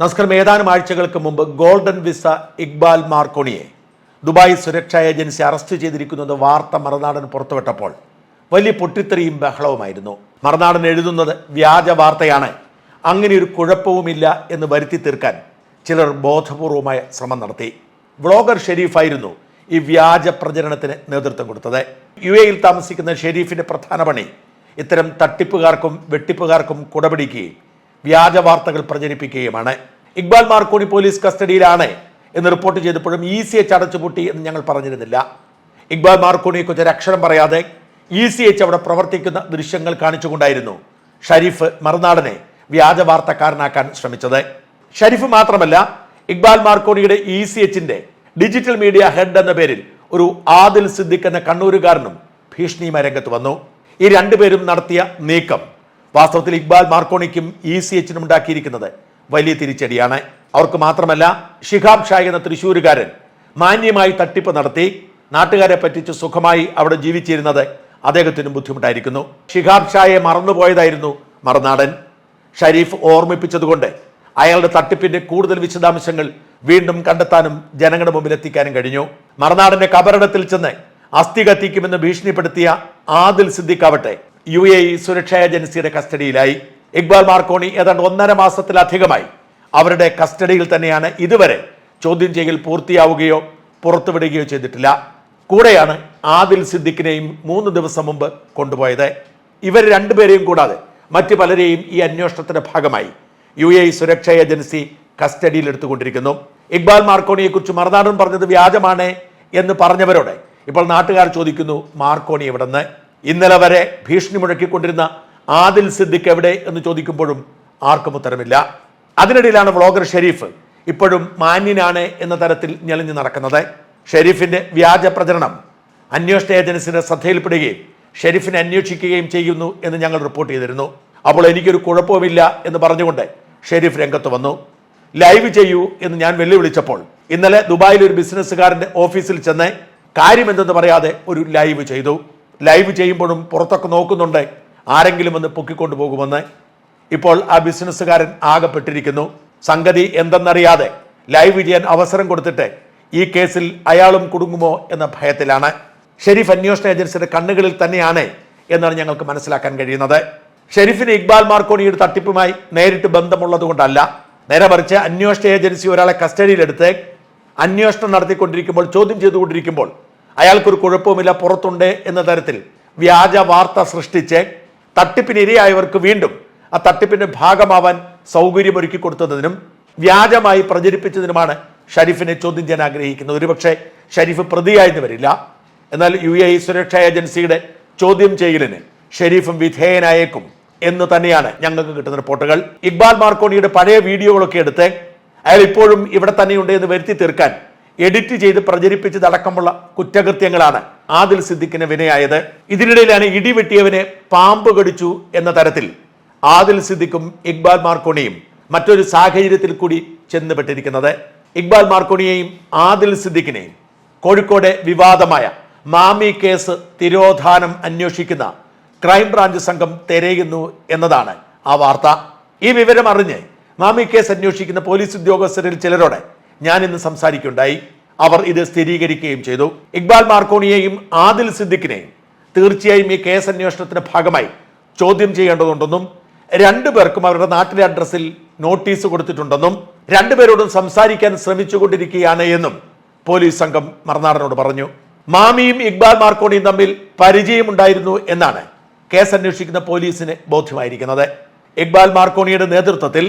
നമസ്കാരം. ഏതാനും ആഴ്ചകൾക്ക് മുമ്പ് ഗോൾഡൻ വിസ ഇക്ബാൽ മാർക്കോണിയെ ദുബായ് സുരക്ഷാ ഏജൻസി അറസ്റ്റ് ചെയ്തിരിക്കുന്നത് വാർത്ത മറുനാടൻ പുറത്തുവിട്ടപ്പോൾ വലിയ പൊട്ടിത്തെറിയും ബഹളവുമായിരുന്നു. മറുനാടൻ എഴുതുന്നത് വ്യാജ വാർത്തയാണ്. അങ്ങനെ ഒരു കുഴപ്പവുമില്ല എന്ന് വരുത്തി തീർക്കാൻ ചിലർ ബോധപൂർവമായ ശ്രമം നടത്തി. വ്ളോഗർ ഷെരീഫായിരുന്നു ഈ വ്യാജ പ്രചരണത്തിന് നേതൃത്വം കൊടുത്തത്. യു എയിൽ താമസിക്കുന്ന ഷെരീഫിന്റെ പ്രധാന പണി ഇത്തരം തട്ടിപ്പുകാർക്കും വെട്ടിപ്പുകാർക്കും കുടപിടിക്കുകയും വ്യാജ വാർത്തകൾ പ്രചരിപ്പിക്കുകയുമാണ്. ഇക്ബാൽ മാർക്കോണി പോലീസ് കസ്റ്റഡിയിലാണ് എന്ന് റിപ്പോർട്ട് ചെയ്തപ്പോഴും ഇ സി എച്ച് അടച്ചുപൂട്ടി എന്ന് ഞങ്ങൾ പറഞ്ഞിരുന്നില്ല. ഇക്ബാൽ മാർക്കോണിയെ കുറിച്ച് ഒരു അക്ഷരം പറയാതെ ഇ സി എച്ച് അവിടെ പ്രവർത്തിക്കുന്ന ദൃശ്യങ്ങൾ കാണിച്ചുകൊണ്ടായിരുന്നു ഷരീഫ് മറുനാടനെ വ്യാജ വാർത്തക്കാരനാക്കാൻ ശ്രമിച്ചത്. ഷരീഫ് മാത്രമല്ല ഇക്ബാൽ മാർക്കോണിയുടെ ഇ സി എച്ചിന്റെ ഡിജിറ്റൽ മീഡിയ ഹെഡ് എന്ന പേരിൽ ഒരു ആദിൽ സിദ്ദിഖ് എന്ന കണ്ണൂരുകാരനും ഭീഷണിയുമായി രംഗത്ത് വന്നു. ഈ രണ്ടുപേരും നടത്തിയ നീക്കം വാസ്തവത്തിൽ ഇക്ബാൽ മാർക്കോണിക്കും ഇ സി എച്ചിനും ഉണ്ടാക്കിയിരിക്കുന്നത് വലിയ തിരിച്ചടിയാണ്. അവർക്ക് മാത്രമല്ല ഷിഹാബ് ഷായ് എന്ന തൃശ്ശൂരുകാരൻ മാന്യമായി തട്ടിപ്പ് നടത്തി നാട്ടുകാരെ പറ്റിച്ച് സുഖമായി അവിടെ ജീവിച്ചിരുന്നത് അദ്ദേഹത്തിനും ബുദ്ധിമുട്ടായിരിക്കുന്നു. ഷിഹാബ് ഷായെ മറന്നുപോയതായിരുന്നു മറുനാടൻ. ഷരീഫ് ഓർമ്മിപ്പിച്ചതുകൊണ്ട് അയാളുടെ തട്ടിപ്പിന്റെ കൂടുതൽ വിശദാംശങ്ങൾ വീണ്ടും കണ്ടെത്താനും ജനങ്ങളുടെ മുമ്പിൽ എത്തിക്കാനും കഴിഞ്ഞു. മറുനാടന്റെ കബറിടത്തിൽ ചെന്ന് അസ്ഥി കത്തിക്കുമെന്ന് ഭീഷണിപ്പെടുത്തിയ ആദിൽ സിദ്ദിഖ് സിദ്ദിഖാവട്ടെ യു എ ഇ സുരക്ഷാ ഏജൻസിയുടെ കസ്റ്റഡിയിലായി. ഇക്ബാൽ മാർക്കോണി ഏതാണ്ട് ഒന്നര മാസത്തിലധികമായി അവരുടെ കസ്റ്റഡിയിൽ തന്നെയാണ് ഇതുവരെ ചോദ്യം ചെയ്യൽ പൂർത്തിയാവുകയോ പുറത്തുവിടുകയോ ചെയ്തിട്ടില്ല. കൂടെയാണ് ആദിൽ സിദ്ദിഖിനെയും മൂന്ന് ദിവസം മുമ്പ് കൊണ്ടുപോയത്. ഇവർ രണ്ടുപേരെയും കൂടാതെ മറ്റ് പലരെയും ഈ അന്വേഷണത്തിന്റെ ഭാഗമായി യു എ സുരക്ഷാ ഏജൻസി കസ്റ്റഡിയിൽ എടുത്തുകൊണ്ടിരിക്കുന്നു. ഇക്ബാൽ മാർക്കോണിയെക്കുറിച്ച് മറുനാടൻ പറഞ്ഞത് വ്യാജമാണ് എന്ന് പറഞ്ഞവരോടെ ഇപ്പോൾ നാട്ടുകാർ ചോദിക്കുന്നു മാർക്കോണി എവിടെന്ന്? ഇന്നലെ വരെ ഭീഷണി മുഴക്കിക്കൊണ്ടിരുന്ന ആദിൽ സിദ്ദിഖ് എവിടെ എന്ന് ചോദിക്കുമ്പോഴും ആർക്കും ഉത്തരമില്ല. അതിനിടയിലാണ് വ്ളോഗർ ഷെരീഫ് ഇപ്പോഴും മാന്യനാണ് എന്ന തരത്തിൽ ഞെളിഞ്ഞു നടക്കുന്നത്. ഷെരീഫിന്റെ വ്യാജ പ്രചരണം അന്വേഷണ ഏജൻസിയുടെ ശ്രദ്ധയിൽപ്പെടുകയും ഷെരീഫിനെ അന്വേഷിക്കുകയും ചെയ്യുന്നു എന്ന് ഞങ്ങൾ റിപ്പോർട്ട് ചെയ്തിരുന്നു. അപ്പോൾ എനിക്കൊരു കുഴപ്പവുമില്ല എന്ന് പറഞ്ഞുകൊണ്ട് ഷെരീഫ് രംഗത്ത് വന്നു. ലൈവ് ചെയ്യൂ എന്ന് ഞാൻ വെല്ലുവിളിച്ചപ്പോൾ ഇന്നലെ ദുബായിൽ ഒരു ബിസിനസ്സുകാരന്റെ ഓഫീസിൽ ചെന്ന് കാര്യമെന്തെന്ന് പറയാതെ ഒരു ലൈവ് ചെയ്തു. ലൈവ് ചെയ്യുമ്പോഴും പുറത്തൊക്കെ നോക്കുന്നുണ്ട്. ആരെങ്കിലും ഒന്ന് പൊക്കിക്കൊണ്ടു പോകുമെന്ന്. ഇപ്പോൾ ആ ബിസിനസ്സുകാരൻ ആകപ്പെട്ടിരിക്കുന്നു. സംഗതി എന്തെന്നറിയാതെ ലൈവ് ചെയ്യാൻ അവസരം കൊടുത്തിട്ട് ഈ കേസിൽ അയാളും കുടുങ്ങുമോ എന്ന ഭയത്തിലാണ്. ഷെരീഫ് അന്വേഷണ ഏജൻസിയുടെ കണ്ണുകളിൽ തന്നെയാണ് എന്നാണ് ഞങ്ങൾക്ക് മനസ്സിലാക്കാൻ കഴിയുന്നത്. ഷെരീഫിന് ഇക്ബാൽ മാർക്കോണിയുടെ തട്ടിപ്പുമായി നേരിട്ട് ബന്ധമുള്ളതുകൊണ്ടല്ല. നേരെ മറിച്ച് അന്വേഷണ ഏജൻസി ഒരാളെ കസ്റ്റഡിയിലെടുത്ത് അന്വേഷണം നടത്തിക്കൊണ്ടിരിക്കുമ്പോൾ ചോദ്യം ചെയ്തുകൊണ്ടിരിക്കുമ്പോൾ അയാൾക്കൊരു കുഴപ്പവുമില്ല പുറത്തുണ്ട് എന്ന തരത്തിൽ വ്യാജ വാർത്ത സൃഷ്ടിച്ച് തട്ടിപ്പിന് ഇരയായവർക്ക് വീണ്ടും ആ തട്ടിപ്പിന്റെ ഭാഗമാവാൻ സൗകര്യമൊരുക്കി കൊടുത്തതിനും വ്യാജമായി പ്രചരിപ്പിച്ചതിനുമാണ് ഷരീഫിനെ ചോദ്യം ചെയ്യാൻ ആഗ്രഹിക്കുന്നത്. ഒരുപക്ഷെ ഷരീഫ് പ്രതിയായെന്ന് വരില്ല. എന്നാൽ യു എ സുരക്ഷാ ഏജൻസിയുടെ ചോദ്യം ചെയ്യലിന് ഷരീഫും വിധേയനായേക്കും എന്ന് തന്നെയാണ് ഞങ്ങൾക്ക് കിട്ടുന്ന റിപ്പോർട്ടുകൾ. ഇക്ബാൽ മാർക്കോണിയുടെ പഴയ വീഡിയോകളൊക്കെ എടുത്ത് അയാൾ ഇപ്പോഴും ഇവിടെ തന്നെയുണ്ട് എന്ന് വരുത്തി തീർക്കാൻ എഡിറ്റ് ചെയ്ത് പ്രചരിപ്പിച്ചതടക്കമുള്ള കുറ്റകൃത്യങ്ങളാണ് ആദിൽ സിദ്ദിഖിന് വിനയായത്. ഇതിനിടയിലാണ് ഇടിവെട്ടിയവനെ പാമ്പ് കടിച്ചു എന്ന തരത്തിൽ ആദിൽ സിദ്ദിഖും ഇക്ബാൽ മാർക്കോണിയും മറ്റൊരു സാഹചര്യത്തിൽ കൂടി ചെന്നുപെട്ടിരിക്കുന്നത്. ഇക്ബാൽ മാർക്കോണിയെയും ആദിൽ സിദ്ദിഖിനെയും കോഴിക്കോട് വിവാദമായ മാമി കേസ് തിരോധാനം അന്വേഷിക്കുന്ന ക്രൈംബ്രാഞ്ച് സംഘം തിരയുന്നു എന്നതാണ് ആ വാർത്ത. ഈ വിവരം അറിഞ്ഞ് മാമി കേസ് അന്വേഷിക്കുന്ന പോലീസ് ഉദ്യോഗസ്ഥരിൽ ചിലരോട് ഞാൻ ഇന്ന് സംസാരിക്കുണ്ടായി അവർ ഇത് സ്ഥിരീകരിക്കുകയും ചെയ്തു. ഇക്ബാൽ മാർക്കോണിയെയും ആദിൽ സിദ്ദിഖിനെയും തീർച്ചയായും ഈ കേസ് അന്വേഷണത്തിന്റെ ഭാഗമായി ചോദ്യം ചെയ്യേണ്ടതുണ്ടെന്നും രണ്ടുപേർക്കും അവരുടെ നാട്ടിലെ അഡ്രസ്സിൽ നോട്ടീസ് കൊടുത്തിട്ടുണ്ടെന്നും രണ്ടുപേരോടും സംസാരിക്കാൻ ശ്രമിച്ചുകൊണ്ടിരിക്കുകയാണ് എന്നും പോലീസ് സംഘം മറുനാടനോട് പറഞ്ഞു. മാമിയും ഇക്ബാൽ മാർക്കോണിയും തമ്മിൽ പരിചയമുണ്ടായിരുന്നു എന്നാണ് കേസ് അന്വേഷിക്കുന്ന പോലീസിന് ബോധ്യമായിരിക്കുന്നത്. ഇക്ബാൽ മാർക്കോണിയുടെ നേതൃത്വത്തിൽ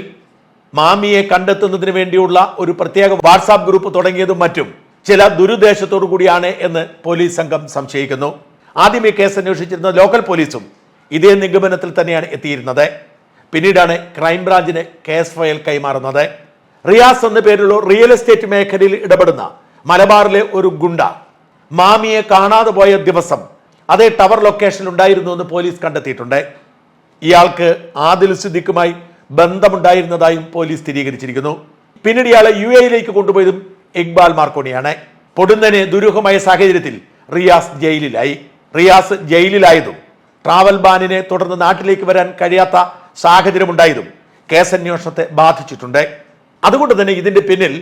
മാമിയെ കണ്ടെത്തുന്നതിന് വേണ്ടിയുള്ള ഒരു പ്രത്യേക വാട്സാപ്പ് ഗ്രൂപ്പ് തുടങ്ങിയതും മറ്റും ചില ദുരുദ്ദേശത്തോടു കൂടിയാണ് എന്ന് പോലീസ് സംഘം സംശയിക്കുന്നു. ആദ്യം ഈ കേസ് അന്വേഷിച്ചിരുന്ന ലോക്കൽ പോലീസും ഇതേ നിഗമനത്തിൽ തന്നെയാണ് എത്തിയിരുന്നത്. പിന്നീടാണ് ക്രൈംബ്രാഞ്ചിന് കേസ് ഫയൽ കൈമാറുന്നത്. റിയാസ് എന്ന പേരുള്ള റിയൽ എസ്റ്റേറ്റ് മേഖലയിൽ ഇടപെടുന്ന മലബാറിലെ ഒരു ഗുണ്ട മാമിയെ കാണാതെ പോയ ദിവസം അതേ ടവർ ലൊക്കേഷനിൽ ഉണ്ടായിരുന്നു എന്ന് പോലീസ് കണ്ടെത്തിയിട്ടുണ്ട്. ഇയാൾക്ക് ആദിൽ സിദ്ദിഖുമായി ബന്ധമുണ്ടായിരുന്നതായും പോലീസ് സ്ഥിരീകരിച്ചിരിക്കുന്നു. പിന്നീട് ഇയാളെ യു എയിലേക്ക് കൊണ്ടുപോയതും ഇക്ബാൽ മാർക്കോണിയാണ്. പൊടുന്നനെ ദുരൂഹമായ സാഹചര്യത്തിൽ റിയാസ് ജയിലിലായി. റിയാസ് ജയിലിലായതും ട്രാവൽ ബാനിനെ തുടർന്ന് നാട്ടിലേക്ക് വരാൻ കഴിയാത്ത സാഹചര്യമുണ്ടായതും കേസന്വേഷണത്തെ ബാധിച്ചിട്ടുണ്ട്. അതുകൊണ്ട് തന്നെ ഇതിന്റെ പിന്നിൽ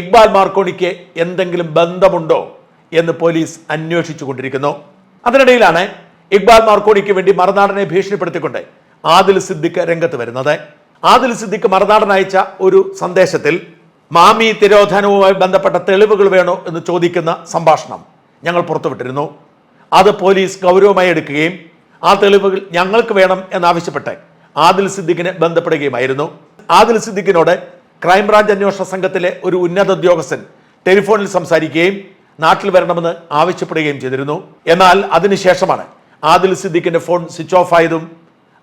ഇക്ബാൽ മാർക്കോണിക്ക് എന്തെങ്കിലും ബന്ധമുണ്ടോ എന്ന് പോലീസ് അന്വേഷിച്ചു കൊണ്ടിരിക്കുന്നു അതിനിടയിലാണ് ഇക്ബാൽ മാർക്കോണിക്ക് വേണ്ടി മറുനാടനെ ഭീഷണിപ്പെടുത്തിക്കൊണ്ട് ആദിൽ സിദ്ദിഖ് രംഗത്ത് വരുന്നത്. ആദിൽ സിദ്ദിഖ് മറുനാടൻ അയച്ച ഒരു സന്ദേശത്തിൽ മാമി തിരോധനവുമായി ബന്ധപ്പെട്ട തെളിവുകൾ വേണോ എന്ന് ചോദിക്കുന്ന സംഭാഷണം ഞങ്ങൾ പുറത്തുവിട്ടിരുന്നു. അത് പോലീസ് ഗൗരവമായി എടുക്കുകയും ആ തെളിവുകൾ ഞങ്ങൾക്ക് വേണം എന്നാവശ്യപ്പെട്ട് ആദിൽ സിദ്ദിഖിനെ ബന്ധപ്പെടുകയുമായിരുന്നു. ആദിൽ സിദ്ദിഖിനോട് ക്രൈംബ്രാഞ്ച് അന്വേഷണ സംഘത്തിലെ ഒരു ഉന്നത ഉദ്യോഗസ്ഥൻ ടെലിഫോണിൽ സംസാരിക്കുകയും നാട്ടിൽ വരണമെന്ന് ആവശ്യപ്പെടുകയും ചെയ്തിരുന്നു. എന്നാൽ അതിനുശേഷമാണ് ആദിൽ സിദ്ദിഖിന്റെ ഫോൺ സ്വിച്ച് ഓഫ് ആയതും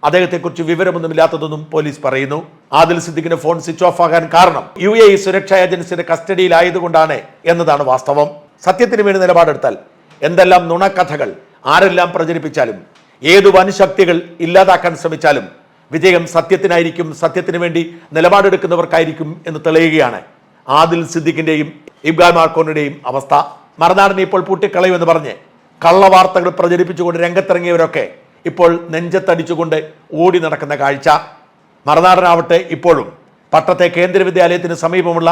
അദ്ദേഹത്തെക്കുറിച്ച് വിവരമൊന്നുമില്ലാത്തതെന്നും പോലീസ് പറയുന്നു. ആദിൽ സിദ്ദിഖിന്റെ ഫോൺ സ്വിച്ച് ഓഫ് ആകാൻ കാരണം യു എ ഇ സുരക്ഷാ ഏജൻസിയുടെ കസ്റ്റഡിയിലായതുകൊണ്ടാണ് എന്നതാണ് വാസ്തവം. സത്യത്തിന് വേണ്ടി നിലപാടെടുത്താൽ എന്തെല്ലാം നുണക്കഥകൾ ആരെല്ലാം പ്രചരിപ്പിച്ചാലും ഏതു വൻശക്തികൾ ഇല്ലാതാക്കാൻ ശ്രമിച്ചാലും വിജയം സത്യത്തിനായിരിക്കും സത്യത്തിന് വേണ്ടി നിലപാടെടുക്കുന്നവർക്കായിരിക്കും എന്ന് തെളിയുകയാണ് ആദിൽ സിദ്ദിഖിന്റെയും ഇബ്രാഹിം മാർക്കോണിന്റെയും അവസ്ഥ. മറുനാടിനെ ഇപ്പോൾ പൂട്ടിക്കളയുമെന്ന് പറഞ്ഞ് കള്ളവാർത്തകൾ പ്രചരിപ്പിച്ചുകൊണ്ട് രംഗത്തിറങ്ങിയവരൊക്കെ ഇപ്പോൾ നെഞ്ചത്തടിച്ചുകൊണ്ട് ഓടി നടക്കുന്ന കാഴ്ച. മറുനാടനാവട്ടെ ഇപ്പോഴും. പട്ടത്തെ കേന്ദ്ര വിദ്യാലയത്തിന് സമീപമുള്ള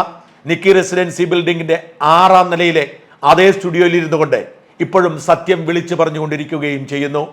നിക്കി റെസിഡൻസി ബിൽഡിംഗിന്റെ ആറാം നിലയിലെ അതേ സ്റ്റുഡിയോയിൽ ഇരുന്നുകൊണ്ട് ഇപ്പോഴും സത്യം വിളിച്ചു പറഞ്ഞുകൊണ്ടിരിക്കുകയും ചെയ്യുന്നു.